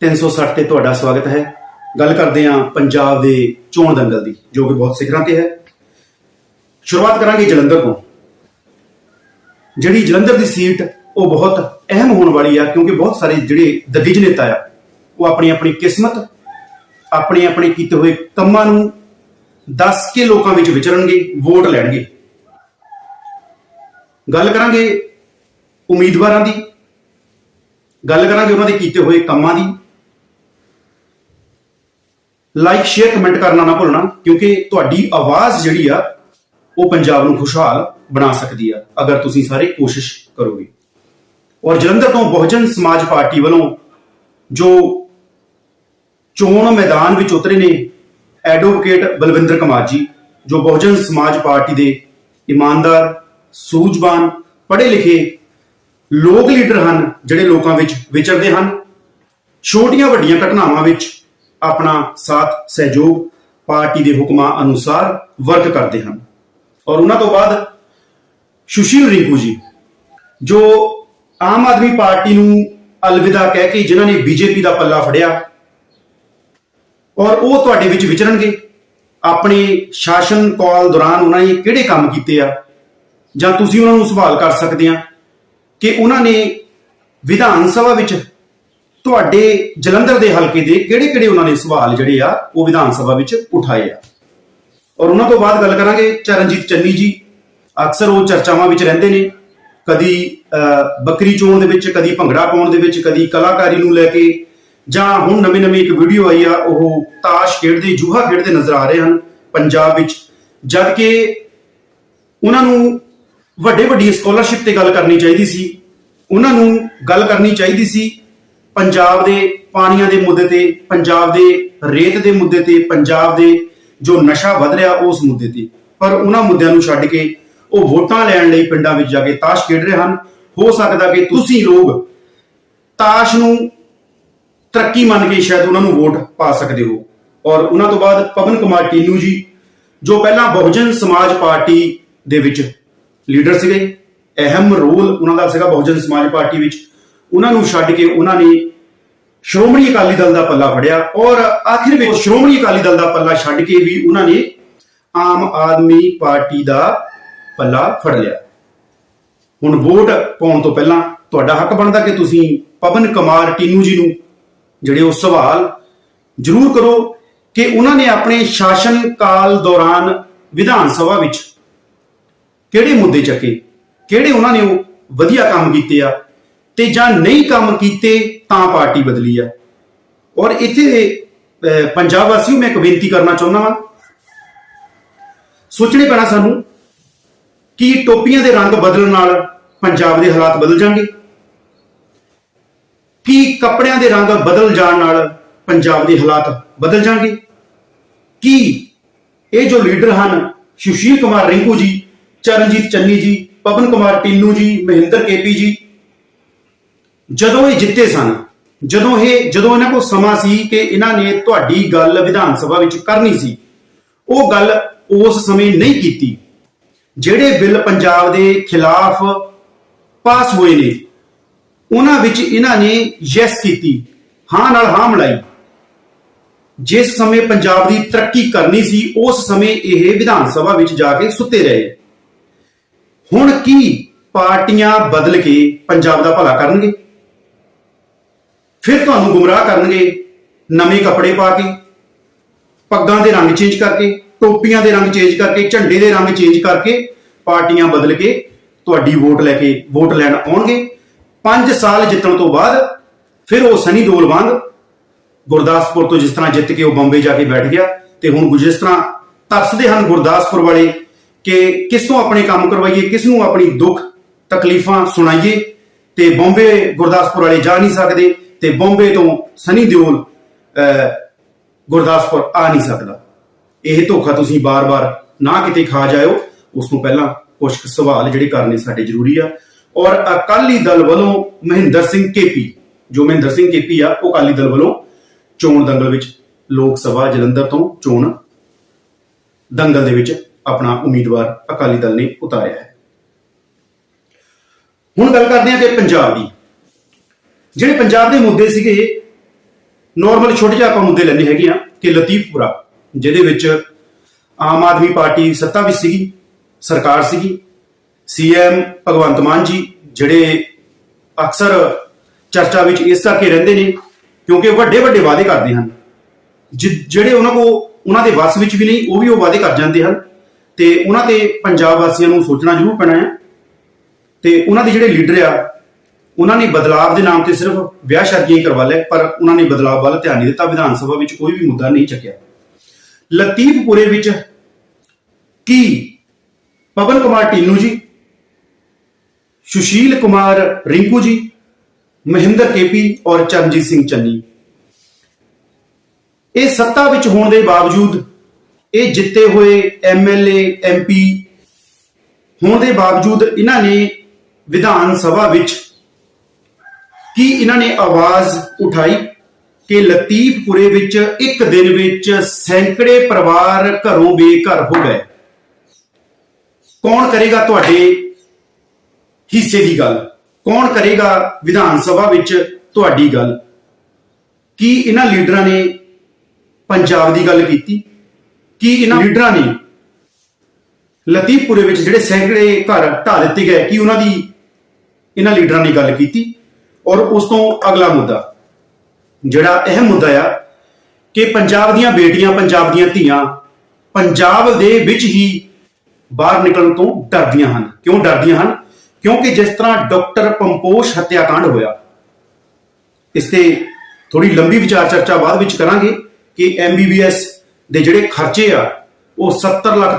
360 ਤੇ ਤੁਹਾਡਾ ਸਵਾਗਤ ਹੈ। ਗੱਲ ਕਰਦੇ ਹਾਂ ਪੰਜਾਬ ਦੇ ਚੋਣ ਦੰਗਲ ਦੀ, ਜੋ ਕਿ ਬਹੁਤ ਸਿਖਰਾਂ ਤੇ ਹੈ। ਸ਼ੁਰੂਆਤ ਕਰਾਂਗੇ ਜਲੰਧਰ ਤੋਂ। ਜਿਹੜੀ ਜਲੰਧਰ ਦੀ ਸੀਟ ਉਹ ਬਹੁਤ ਅਹਿਮ ਹੋਣ ਵਾਲੀ ਆ, ਕਿਉਂਕਿ ਬਹੁਤ ਸਾਰੇ ਜਿਹੜੇ ਦਿੱਗਜ ਨੇਤਾ ਆ, ਉਹ ਆਪਣੀ ਆਪਣੀ ਕਿਸਮਤ, ਆਪਣੇ ਆਪਣੇ ਕੀਤੇ ਹੋਏ ਕੰਮਾਂ ਨੂੰ ਦੱਸ ਕੇ ਲੋਕਾਂ ਵਿੱਚ ਵਿਚਰਨਗੇ, ਵੋਟ ਲੈਣਗੇ। ਗੱਲ ਕਰਾਂਗੇ ਉਮੀਦਵਾਰਾਂ ਦੀ। ਗੱਲ ਕਰਾਂਗੇ ਉਹਨਾਂ ਦੇ ਕੀਤੇ ਹੋਏ ਕੰਮਾਂ ਦੀ। ਲਾਈਕ ਸ਼ੇਅਰ ਕਮੈਂਟ ਕਰਨਾ ਨਾ ਭੁੱਲਣਾ, ਕਿਉਂਕਿ ਤੁਹਾਡੀ ਆਵਾਜ਼ ਜਿਹੜੀ ਆ, ਉਹ ਪੰਜਾਬ ਨੂੰ ਖੁਸ਼ਹਾਲ ਬਣਾ ਸਕਦੀ ਆ, ਅਗਰ ਤੁਸੀਂ ਸਾਰੇ ਕੋਸ਼ਿਸ਼ ਕਰੋਗੇ। ਔਰ ਜਲੰਧਰ ਤੋਂ ਬਹੁਜਨ ਸਮਾਜ ਪਾਰਟੀ ਵੱਲੋਂ ਜੋ ਚੋਣ ਮੈਦਾਨ ਵਿੱਚ ਉਤਰੇ ਨੇ ਐਡਵੋਕੇਟ ਬਲਵਿੰਦਰ ਕੁਮਾਰ ਜੀ, ਜੋ ਬਹੁਜਨ ਸਮਾਜ ਪਾਰਟੀ ਦੇ ਇਮਾਨਦਾਰ, ਸੂਝਵਾਨ ਪੜ੍ਹੇ ਲਿਖੇ ਲੋਕ ਲੀਡਰ ਹਨ, ਜਿਹੜੇ ਲੋਕਾਂ ਵਿੱਚ ਵਿਚਰਦੇ ਹਨ ਛੋਟੀਆਂ ਵੱਡੀਆਂ ਘਟਨਾਵਾਂ ਵਿੱਚ ਆਪਣਾ ਸਾਥ, ਸਹਿਯੋਗ ਪਾਰਟੀ ਦੇ ਹੁਕਮਾਂ ਅਨੁਸਾਰ ਵਰਕ ਕਰਦੇ ਹਨ। ਔਰ ਉਹਨਾਂ ਤੋਂ ਬਾਅਦ ਸੁਸ਼ੀਲ ਰਿੰਕੂ ਜੀ, ਜੋ ਆਮ ਆਦਮੀ ਪਾਰਟੀ ਨੂੰ ਅਲਵਿਦਾ ਕਹਿ ਕੇ ਜਿਨ੍ਹਾਂ ਨੇ ਬੀਜੇਪੀ ਦਾ ਪੱਲਾ ਫੜਿਆ, ਔਰ ਉਹ ਤੁਹਾਡੇ ਵਿੱਚ ਵਿਚਰਨਗੇ। ਆਪਣੇ ਸ਼ਾਸਨ ਕਾਲ ਦੌਰਾਨ ਉਹਨਾਂ ਨੇ ਕਿਹੜੇ ਕੰਮ ਕੀਤੇ ਆ? ਜਾਂ ਤੁਸੀਂ ਉਹਨਾਂ ਨੂੰ ਸਵਾਲ ਕਰ ਸਕਦੇ ਆ ਕਿ ਉਹਨਾਂ ਨੇ ਵਿਧਾਨ ਸਭਾ ਵਿੱਚ ਤੁਹਾਡੇ ਜਲੰਧਰ ਦੇ ਹਲਕੇ ਦੇ ਕਿਹੜੇ-ਕਿਹੜੇ ਉਹਨਾਂ ਨੇ ਸਵਾਲ ਜਿਹੜੇ ਆ, ਉਹ ਵਿਧਾਨ ਸਭਾ ਵਿੱਚ ਉਠਾਏ ਆ? ਔਰ ਉਹਨਾਂ ਤੋਂ ਬਾਅਦ ਗੱਲ ਕਰਾਂਗੇ ਚਰਨਜੀਤ ਚੰਨੀ ਜੀ। ਅਕਸਰ ਉਹ ਚਰਚਾਵਾਂ ਵਿੱਚ ਰਹਿੰਦੇ ਨੇ। ਕਦੀ ਬੱਕਰੀ ਚੋਣ ਦੇ ਵਿੱਚ, ਕਦੀ ਭੰਗੜਾ ਪਾਉਣ ਦੇ ਵਿੱਚ, ਕਦੀ ਕਲਾਕਾਰੀ ਨੂੰ ਲੈ ਕੇ, ਜਾਂ ਹੁਣ ਨਵੇਂ ਨਵੀਂ ਇੱਕ ਵੀਡੀਓ ਆਈ ਆ, ਉਹ ਤਾਸ਼ ਖੇਡਦੇ, ਜੂਹਾ ਖੇਡਦੇ ਨਜ਼ਰ ਆ ਰਹੇ ਹਨ ਪੰਜਾਬ ਵਿੱਚ। ਜਦ ਕਿ ਉਹਨਾਂ ਨੂੰ ਵੱਡੇ ਵੱਡੀ ਸਕਾਲਰਸ਼ਿਪ ਤੇ ਗੱਲ ਕਰਨੀ ਚਾਹੀਦੀ ਸੀ। ਉਹਨਾਂ ਨੂੰ ਗੱਲ ਕਰਨੀ ਚਾਹੀਦੀ ਸੀ ਪੰਜਾਬ ਦੇ ਪਾਣੀਆਂ ਦੇ ਮੁੱਦੇ ਤੇ, ਪੰਜਾਬ ਦੇ ਰੇਤ ਦੇ ਮੁੱਦੇ ਤੇ, ਪੰਜਾਬ ਦੇ ਜੋ ਨਸ਼ਾ ਵੱਧ ਰਿਹਾ ਉਸ ਮੁੱਦੇ ਤੇ। ਪਰ ਉਹਨਾਂ ਮੁੱਦਿਆਂ ਨੂੰ ਛੱਡ ਕੇ ਉਹ ਵੋਟਾਂ ਲੈਣ ਲਈ ਪਿੰਡਾਂ ਵਿੱਚ ਜਾ ਕੇ ਤਾਸ਼ ਖੇਡ ਰਹੇ ਹਨ। ਹੋ ਸਕਦਾ ਕਿ ਤੁਸੀਂ ਲੋਕ ਤਾਸ਼ ਨੂੰ ਤਰੱਕੀ ਮੰਨ ਕੇ ਸ਼ਾਇਦ ਉਹਨਾਂ ਨੂੰ ਵੋਟ ਪਾ ਸਕਦੇ ਹੋ। ਔਰ ਉਹਨਾਂ ਤੋਂ ਬਾਅਦ ਪਵਨ ਕੁਮਾਰ ਟੀਨੂ ਜੀ, ਜੋ ਪਹਿਲਾਂ ਬਹੁਜਨ ਸਮਾਜ ਪਾਰਟੀ ਦੇ ਵਿੱਚ ਲੀਡਰ ਸੀਗੇ, ਅਹਿਮ ਰੋਲ ਉਹਨਾਂ ਦਾ ਸੀਗਾ ਬਹੁਜਨ ਸਮਾਜ ਪਾਰਟੀ ਵਿੱਚ। ਉਹਨਾਂ ਨੂੰ ਛੱਡ ਕੇ ਉਹਨਾਂ ਨੇ ਸ਼੍ਰੋਮਣੀ ਅਕਾਲੀ ਦਲ ਦਾ ਪੱਲਾ ਫੜਿਆ ਔਰ ਆਖਿਰ ਵਿੱਚ ਸ਼੍ਰੋਮਣੀ ਅਕਾਲੀ ਦਲ ਦਾ ਪੱਲਾ ਛੱਡ ਕੇ ਵੀ ਉਹਨਾਂ ਨੇ ਆਮ ਆਦਮੀ ਪਾਰਟੀ ਦਾ ਪੱਲਾ ਫੜ ਲਿਆ। ਹੁਣ ਵੋਟ ਪਾਉਣ ਤੋਂ ਪਹਿਲਾਂ ਤੁਹਾਡਾ ਹੱਕ ਬਣਦਾ ਕਿ ਤੁਸੀਂ ਪਵਨ ਕੁਮਾਰ ਟੀਨੂ ਜੀ ਨੂੰ ਜਿਹੜੇ ਉਹ ਸਵਾਲ ਜ਼ਰੂਰ ਕਰੋ ਕਿ ਉਹਨਾਂ ਨੇ ਆਪਣੇ ਸ਼ਾਸਨ ਕਾਲ ਦੌਰਾਨ ਵਿਧਾਨ ਸਭਾ ਵਿੱਚ ਕਿਹੜੇ ਮੁੱਦੇ ਚੱਕੇ ਕਿਹੜੇ ਉਹਨਾਂ ਨੇ ਉਹ ਵਧੀਆ ਕੰਮ ਕੀਤੇ ਆ ਤੇ ਜਾਂ ਨਹੀਂ ਕੰਮ ਕੀਤੇ ਤਾਂ ਪਾਰਟੀ ਬਦਲੀ ਆ। ਔਰ ਇੱਥੇ ਅਹ, ਪੰਜਾਬ ਵਾਸੀਓ ਮੈਂ ਇੱਕ ਬੇਨਤੀ ਕਰਨਾ ਚਾਹੁੰਦਾ ਵਾਂ। ਸੋਚਣੇ ਪੈਣਾ ਸਾਨੂੰ ਕਿ ਟੋਪੀਆਂ ਦੇ ਰੰਗ ਬਦਲਣ ਨਾਲ ਪੰਜਾਬ ਦੇ ਹਾਲਾਤ ਬਦਲ ਜਾਣਗੇ। ਕੀ ਕੱਪੜਿਆਂ ਦੇ ਰੰਗ ਬਦਲ ਜਾਣ ਨਾਲ ਪੰਜਾਬ ਦੇ ਹਾਲਾਤ ਬਦਲ ਜਾਣਗੇ। ਕੀ ਇਹ ਜੋ ਲੀਡਰ ਹਨ ਸੁਸ਼ੀਲ ਕੁਮਾਰ ਰਿੰਕੂ ਜੀ ਚਰਨਜੀਤ ਚੰਨੀ ਜੀ ਪਵਨ ਕੁਮਾਰ ਟਿੰਨੂ ਜੀ ਮਹਿੰਦਰ ਕੇਪੀ ਜੀ ਜਦੋਂ ਇਹ ਜਿੱਤੇ ਸਨ, ਜਦੋਂ ਇਹ, ਜਦੋਂ ਇਹਨਾਂ ਕੋਲ ਸਮਾਂ ਸੀ ਕਿ ਇਹਨਾਂ ਨੇ ਤੁਹਾਡੀ ਗੱਲ ਵਿਧਾਨ ਸਭਾ ਵਿੱਚ ਕਰਨੀ ਸੀ, ਉਹ ਗੱਲ ਉਸ ਸਮੇਂ ਨਹੀਂ ਕੀਤੀ, ਜਿਹੜੇ ਬਿੱਲ ਪੰਜਾਬ ਦੇ ਖਿਲਾਫ ਪਾਸ ਹੋਏ ਨੇ, ਉਹਨਾਂ ਵਿੱਚ ਇਹਨਾਂ ਨੇ ਯੈਸ ਕੀਤੀ, ਹਾਂ ਨਾਲ ਹਾਂ ਮਿਲਾਈ। ਜਿਸ ਸਮੇਂ ਪੰਜਾਬ ਦੀ ਤਰੱਕੀ ਕਰਨੀ ਸੀ, ਉਸ ਸਮੇਂ ਇਹ ਵਿਧਾਨ ਸਭਾ ਵਿੱਚ ਜਾ ਕੇ ਸੁੱਤੇ ਰਹੇ। ਹੁਣ ਕੀ ਪਾਰਟੀਆਂ ਬਦਲ ਕੇ ਪੰਜਾਬ ਦਾ ਭਲਾ ਕਰਨਗੇ? ਫਿਰ ਤੁਹਾਨੂੰ ਗੁੰਮਰਾਹ ਕਰਨਗੇ ਨਵੇਂ ਕੱਪੜੇ ਪਾ ਕੇ, ਪੱਗਾਂ ਦੇ ਰੰਗ ਚੇਂਜ ਕਰਕੇ, ਟੋਪੀਆਂ ਦੇ ਰੰਗ ਚੇਂਜ ਕਰਕੇ, ਝੰਡੇ ਦੇ ਰੰਗ ਚੇਂਜ ਕਰਕੇ ਪਾਰਟੀਆਂ ਬਦਲ ਕੇ ਤੁਹਾਡੀ ਵੋਟ ਲੈ ਕੇ ਵੋਟ ਲੈਣ ਆਉਣਗੇ। 5 ਸਾਲ ਜਿੱਤਣ ਤੋਂ ਬਾਅਦ ਫਿਰ ਉਹ ਸਨੀ ਦੋਲ ਵਾਂਗ ਗੁਰਦਾਸਪੁਰ ਤੋਂ ਜਿਸ ਤਰ੍ਹਾਂ ਜਿੱਤ ਕੇ ਉਹ ਬੰਬੇ ਜਾ ਕੇ ਬੈਠ ਗਿਆ ਤੇ ਹੁਣ ਜਿਸ ਤਰ੍ਹਾਂ ਤਰਸਦੇ ਹਨ ਗੁਰਦਾਸਪੁਰ ਵਾਲੇ ਕਿ ਕਿਸ ਤੋਂ ਆਪਣੇ ਕੰਮ ਕਰਵਾਈਏ ਕਿਸ ਨੂੰ ਆਪਣੀ ਦੁੱਖ ਤਕਲੀਫਾਂ ਸੁਣਾਈਏ ਤੇ ਬੰਬੇ ਗੁਰਦਾਸਪੁਰ ਵਾਲੇ ਜਾ ਨਹੀਂ ਸਕਦੇ। ਤੇ ਬੰਬੇ ਤੋਂ ਸਨੀ ਦਿਓਲ ਅਹ, ਗੁਰਦਾਸਪੁਰ ਆ ਨਹੀਂ ਸਕਦਾ। ਇਹ ਧੋਖਾ ਤੁਸੀਂ ਬਾਰ-ਬਾਰ ਨਾ ਕਿਤੇ ਖਾ ਜਾਇਓ। ਉਸ ਤੋਂ ਪਹਿਲਾਂ ਕੁਝ ਕੁ ਸਵਾਲ ਜਿਹੜੇ ਕਰਨੇ ਸਾਡੇ ਜ਼ਰੂਰੀ ਆ। ਔਰ ਅਕਾਲੀ ਦਲ ਵੱਲੋਂ ਮਹਿੰਦਰ ਸਿੰਘ ਕੇਪੀ ਜੋ ਮਹਿੰਦਰ ਸਿੰਘ ਕੇਪੀ ਆ ਉਹ ਅਕਾਲੀ ਦਲ ਵੱਲੋਂ ਚੋਣ ਦੰਗਲ ਵਿੱਚ ਲੋਕ ਸਭਾ ਜਲੰਧਰ ਤੋਂ ਚੋਣ ਦੰਗਲ ਦੇ ਵਿੱਚ ਆਪਣਾ ਉਮੀਦਵਾਰ ਅਕਾਲੀ ਦਲ ਨੇ ਉਤਾਰਿਆ ਹੈ। ਹੁਣ ਗੱਲ ਕਰਦੇ ਹਾਂ ਕਿ ਪੰਜਾਬ ਦੀ। ਜਿਹੜੇ ਪੰਜਾਬ ਦੇ ਮੁੱਦੇ ਸੀਗੇ ਨਾਰਮਲ ਛੋਟੇ ਜਿਹੇ ਆਪਾਂ ਮੁੱਦੇ ਲੈਣੇ ਹੈਗੇ ਆ ਕਿ ਲਤੀਫਪੁਰਾ, ਜਿਹਦੇ ਵਿੱਚ ਆਮ ਆਦਮੀ ਪਾਰਟੀ ਸੱਤਾ ਵਿੱਚ ਸੀਗੀ, ਸਰਕਾਰ ਸੀਗੀ ਸੀਐਮ ਭਗਵੰਤ ਮਾਨ ਜੀ, ਜਿਹੜੇ ਅਕਸਰ ਚਰਚਾ ਵਿੱਚ ਇਸ ਕਰਕੇ ਰਹਿੰਦੇ ਨੇ, ਕਿਉਂਕਿ ਵੱਡੇ ਵੱਡੇ ਵਾਅਦੇ ਕਰਦੇ ਹਨ। ਜਿ- ਜਿਹੜੇ ਉਹਨਾਂ ਕੋ ਉਹਨਾਂ ਦੇ ਵੱਸ ਵਿੱਚ ਵੀ ਨਹੀਂ, ਉਹ ਵੀ ਉਹ ਵਾਅਦੇ ਕਰ ਜਾਂਦੇ ਹਨ। ਤੇ ਉਹਨਾਂ ਤੇ ਪੰਜਾਬ ਵਾਸੀਆਂ ਨੂੰ ਸੋਚਣਾ ਜ਼ਰੂਰ ਪੈਣਾ ਹੈ। ਤੇ ਉਹਨਾਂ ਦੇ ਜਿਹੜੇ ਲੀਡਰ ਆ ਉਹਨਾਂ ਨੇ ਬਦਲਾਵ ਦੇ ਨਾਮ ਤੇ ਸਿਰਫ ਵਿਆਹ ਸ਼ਾਦੀਆਂ ਹੀ ਕਰਵਾ ਲਏ ਪਰ ਉਹਨਾਂ ਨੇ ਬਦਲਾਵ ਵੱਲ ਧਿਆਨ ਨਹੀਂ ਦਿੱਤਾ, ਵਿਧਾਨ ਸਭਾ ਵਿੱਚ ਕੋਈ ਵੀ ਮੁੱਦਾ ਨਹੀਂ ਚੱਕਿਆ। ਲਤੀਫਪੁਰੇ ਵਿੱਚ ਕੀ? ਪਵਨ ਕੁਮਾਰ ਟੀਨੂ ਜੀ, ਸੁਸ਼ੀਲ ਕੁਮਾਰ ਰਿੰਕੂ ਜੀ, ਮਹਿੰਦਰ ਕੇਪੀ ਔਰ ਚਰਨਜੀਤ ਸਿੰਘ ਚੰਨੀ। ਇਹ ਸੱਤਾ ਵਿੱਚ ਹੋਣ ਦੇ ਬਾਵਜੂਦ ਇਹ ਜਿੱਤੇ ਹੋਏ ਐਮਐਲਏ ਐਮਪੀ ਹੋਣ ਦੇ ਬਾਵਜੂਦ ਇਹਨਾਂ ਨੇ ਵਿਧਾਨ ਸਭਾ ਵਿੱਚ ਕੀ ਇਹਨਾਂ ਨੇ ਆਵਾਜ਼ ਉਠਾਈ ਕਿ ਲਤੀਫਪੁਰੇ ਵਿੱਚ ਇੱਕ ਦਿਨ ਵਿੱਚ ਸੈਂਕੜੇ ਪਰਿਵਾਰ ਘਰੋਂ ਬੇਘਰ ਹੋ ਗਏ? ਕੌਣ ਕਰੇਗਾ ਤੁਹਾਡੇ ਹਿੱਸੇ ਦੀ ਗੱਲ? ਕੌਣ ਕਰੇਗਾ ਵਿਧਾਨ ਸਭਾ ਵਿੱਚ ਤੁਹਾਡੀ ਗੱਲ? ਕੀ ਇਹਨਾਂ ਲੀਡਰਾਂ ਨੇ ਪੰਜਾਬ ਦੀ ਗੱਲ ਕੀਤੀ? ਕੀ ਇਹਨਾਂ ਲੀਡਰਾਂ ਨੇ ਲਤੀਫਪੁਰੇ ਵਿੱਚ ਜਿਹੜੇ ਸੈਂਕੜੇ ਘਰ ਢਾ ਦਿੱਤੇ ਗਏ, ਕੀ ਉਹਨਾਂ ਦੀ ਇਹਨਾਂ ਲੀਡਰਾਂ ਨੇ ਗੱਲ ਕੀਤੀ? ਔਰ ਉਸ ਤੋਂ ਅਗਲਾ ਮੁੱਦਾ, ਜਿਹੜਾ ਅਹਿਮ ਮੁੱਦਾ ਆ ਕਿ ਪੰਜਾਬ ਦੀਆਂ ਬੇਟੀਆਂ, ਪੰਜਾਬ ਦੀਆਂ ਧੀਆਂ ਪੰਜਾਬ ਦੇ ਵਿੱਚ ਹੀ ਬਾਹਰ ਨਿਕਲਣ ਤੋਂ ਡਰਦੀਆਂ ਹਨ। ਕਿਉਂ ਡਰਦੀਆਂ ਹਨ? ਕਿਉਂਕਿ ਜਿਸ ਤਰ੍ਹਾਂ ਡਾਕਟਰ ਪੰਪੋਸ਼ ਹੱਤਿਆਕਾਂਡ ਹੋਇਆ, ਇਸ ਤੇ ਥੋੜੀ ਲੰਬੀ ਵਿਚਾਰ ਚਰਚਾ ਬਾਅਦ ਵਿੱਚ ਕਰਾਂਗੇ ਕਿ ਐਮਬੀਬੀਐਸ ਦੇ ਜਿਹੜੇ ਖਰਚੇ ਆ, ਉਹ 70 ਲੱਖ ਤੋਂ